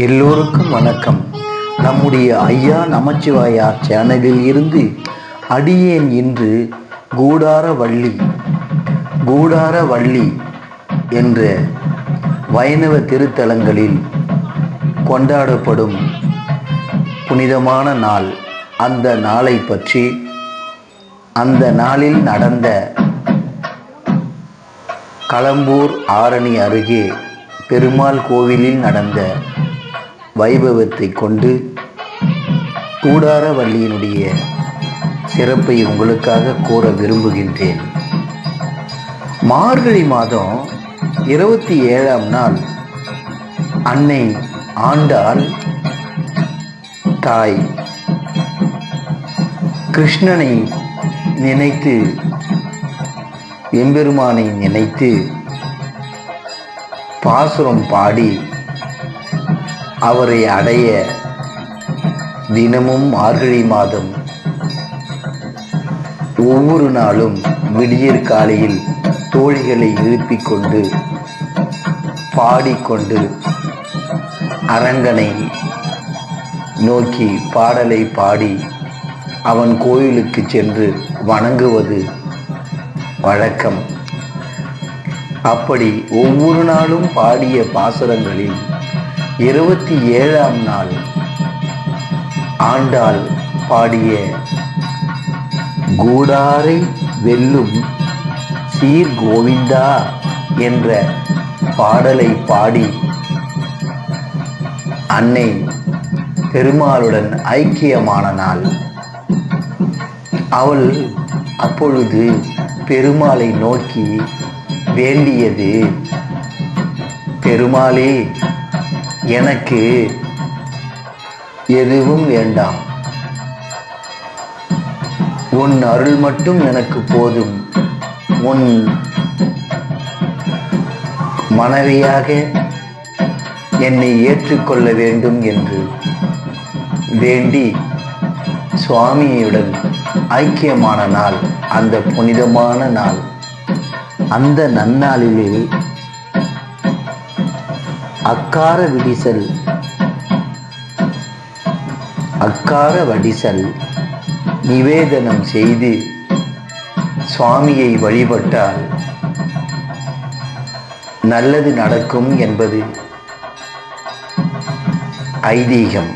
எல்லோருக்கும் வணக்கம். நம்முடைய ஐயா நமச்சிவாயார் சேனலில் இருந்து அடியேன் இன்று கூடார வள்ளி கூடார வள்ளி என்ற வைணவ திருத்தலங்களில் கொண்டாடப்படும் புனிதமான நாள். அந்த நாளை பற்றி அந்த நாளில் நடந்த களம்பூர் ஆரணி அருகே பெருமாள் கோவிலில் நடந்த வைபவத்தை கொண்டு கூடாரவள்ளியினுடைய சிறப்பை உங்களுக்காக கூற விரும்புகின்றேன். மார்கழி மாதம் இருபத்தி ஏழாம் நாள் அன்னை ஆண்டாள் தாய் கிருஷ்ணனை நினைத்து எம்பெருமானை நினைத்து பாசுரம் பாடி அவரை அடைய தினமும் மார்கழி மாதம் ஒவ்வொரு நாளும் விடியற் காலையில் தோழிகளை எழுப்பிக் கொண்டு பாடிக்கொண்டு அரங்கனை நோக்கி பாடலை பாடி அவன் கோயிலுக்கு சென்று வணங்குவது வழக்கம். அப்படி ஒவ்வொரு நாளும் பாடிய பாசுரங்களில் இருபத்தி ஏழாம் நாள். ஆண்டாள் பாடிய கூடாரை வெல்லும் சீர் கோவிந்தா என்ற பாடலை பாடி அன்னை பெருமாளுடன் ஐக்கியமான நாள். அவள் அப்பொழுது பெருமாளை நோக்கி வேண்டியது பெருமாளே எனக்கு எதுவும் வேண்டாம். உன் அருள் மட்டும் எனக்கு போதும். உன் மனைவியாக என்னை ஏற்றுக்கொள்ள வேண்டும் என்று வேண்டி சுவாமியுடன் ஐக்கியமான நாள் அந்த புனிதமான நாள் அந்த நன்னாளிலே அக்கார விடிசல். அக்கார வடிசல். நிவேதனம் செய்து சுவாமியை வழிபட்டால் நல்லது நடக்கும் என்பது ஐதீகம்.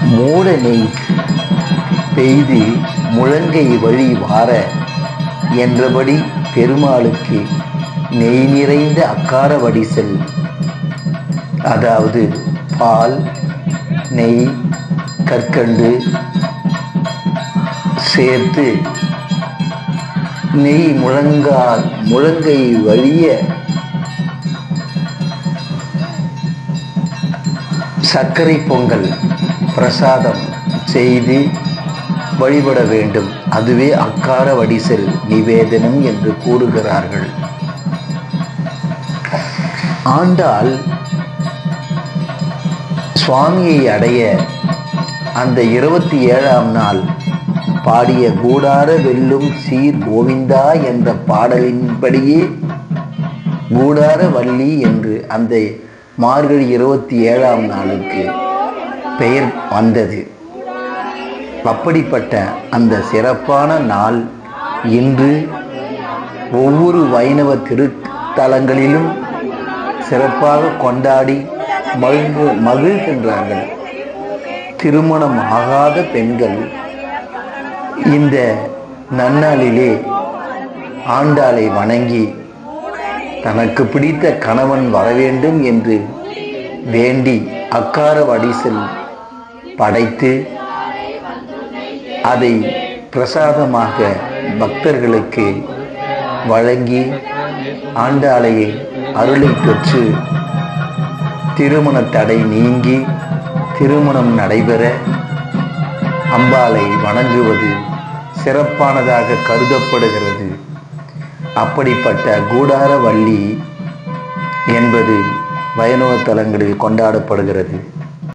மூடனை பெய்து முழங்கை வழி வார என்றபடி பெருமாளுக்கு நெய் நிறைந்த அக்கார வடிசல். அதாவது பால் நெய் கற்கண்டு சேர்த்து நெய் முழங்கால் முழங்கை வழிய சர்க்கரை பொங்கல் பிரசாதம் செய்து வழிபட வேண்டும். அதுவே அக்கார வடிசல் நிவேதனம் என்று கூறுகிறார்கள். ஆண்டாள் சுவாமியை அடைய அந்த இருபத்தி ஏழாம் நாள் பாடிய கூடார வெல்லும் சீர் கோவிந்தா என்ற பாடலின்படியே கூடார வள்ளி என்று அந்த மார்கழி இருபத்தி ஏழாம் நாளுக்கு பெயர் வந்தது. அப்படிப்பட்ட அந்த சிறப்பான நாள் இன்று ஒவ்வொரு வைணவ திருத்தலங்களிலும் சிறப்பாக கொண்டாடி மகிழ்ந்து மகிழ்கின்றார்கள். திருமணம் ஆகாத பெண்கள் இந்த நன்னாளிலே ஆண்டாளை வணங்கி தனக்கு பிடித்த கணவன் வர வேண்டும் என்று வேண்டி அக்கார வடிசல் படைத்து அதை பிரசாதமாக பக்தர்களுக்கு வழங்கி ஆண்டாளையை அருளை பெற்று திருமண தடை நீங்கி திருமணம் நடைபெற அம்பாளை வணங்குவது சிறப்பானதாக கருதப்படுகிறது. அப்படிப்பட்ட கூடார வள்ளி என்பது வைணவ தலங்களில் கொண்டாடப்படுகிறது.